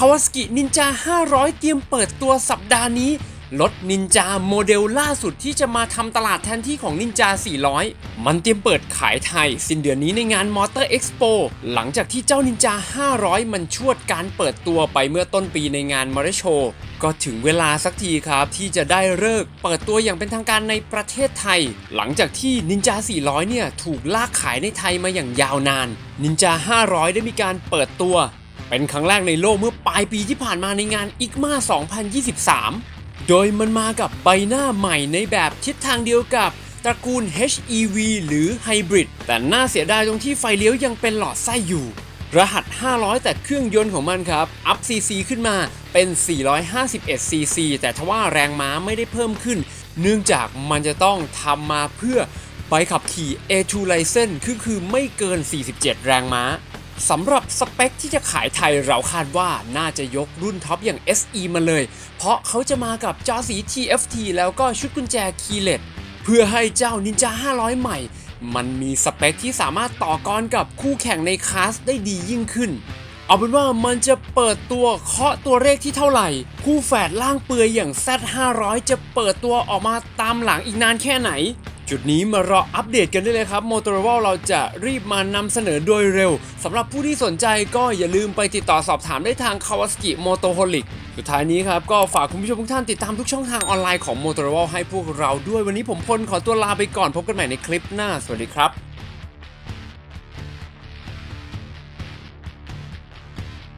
Kawasaki Ninja 500 เตรียมเปิดตัวสัปดาห์นี้ รถนินจาโมเดลล่าสุดที่จะมาทำตลาดแทนที่ของนินจา 400 มันเตรียมเปิดขายไทย สิ้นเดือนนี้ในงาน Motor Expo หลังจากที่เจ้านินจา 500 มันชวดการเปิดตัวไปเมื่อต้นปีในงานมอเตอร์โชว์ก็ถึงเวลาสักทีครับ ที่จะได้เลิกเปิดตัวอย่างเป็นทางการในประเทศไทย หลังจากที่นินจา 400 เนี่ย ถูกลากขายในไทยมาอย่างยาวนานนินจา 500 ได้มีการเปิดตัว เป็นครั้งแรกในโลกเมื่อปลายปีที่ผ่านมาในงาน ICMA 2023 โดยมันมากับใบหน้าใหม่ในแบบทิศทางเดียวกับตระกูล HEV หรือ Hybrid แต่น่าเสียดายตรงที่ไฟเลี้ยวยังเป็นหลอดไส้อยู่ รหัส 500 แต่เครื่องยนต์ของมันครับ อัพ CC ขึ้นมาเป็น 451 CC แต่ทว่าแรงม้าไม่ได้เพิ่มขึ้น เนื่องจากมันจะต้องทำมาเพื่อใบขับขี่ A2 License คือคือไม่เกิน 47 แรงม้า สำหรับสเปคที่จะขายไทยเราคาดว่าน่าจะยกรุ่นท็อปอย่าง SE มาเลย เพราะเขาจะมากับจอสี TFT แล้วก็ชุดกุญแจคีเลตเพื่อให้เจ้า Ninja 500 ใหม่ มันมีสเปคที่สามารถต่อกรกับคู่แข่งในคลาสได้ดียิ่งขึ้น เอาเป็นว่ามันจะเปิดตัวเคาะตัวเลขที่เท่าไหร่ คู่แฝดล่างเปลือยอย่าง Z500 จะเปิดตัวออกมาตามหลังอีกนานแค่ไหน จุดนี้มารออัปเดตกันได้เลยครับ Motorola เราจะรีบมานำเสนอโดยเร็วสำหรับผู้ที่สนใจก็อย่าลืมไปติดต่อสอบถามได้ทาง Kawasaki Motoholic สุดท้ายนี้ครับ ก็ฝากคุณผู้ชมทุกท่านติดตามทุกช่องทางออนไลน์ของ Motorola ให้พวกเราด้วยวันนี้ผมพลขอตัวลาไปก่อนพบกันใหม่ในคลิปหน้า สวัสดีครับ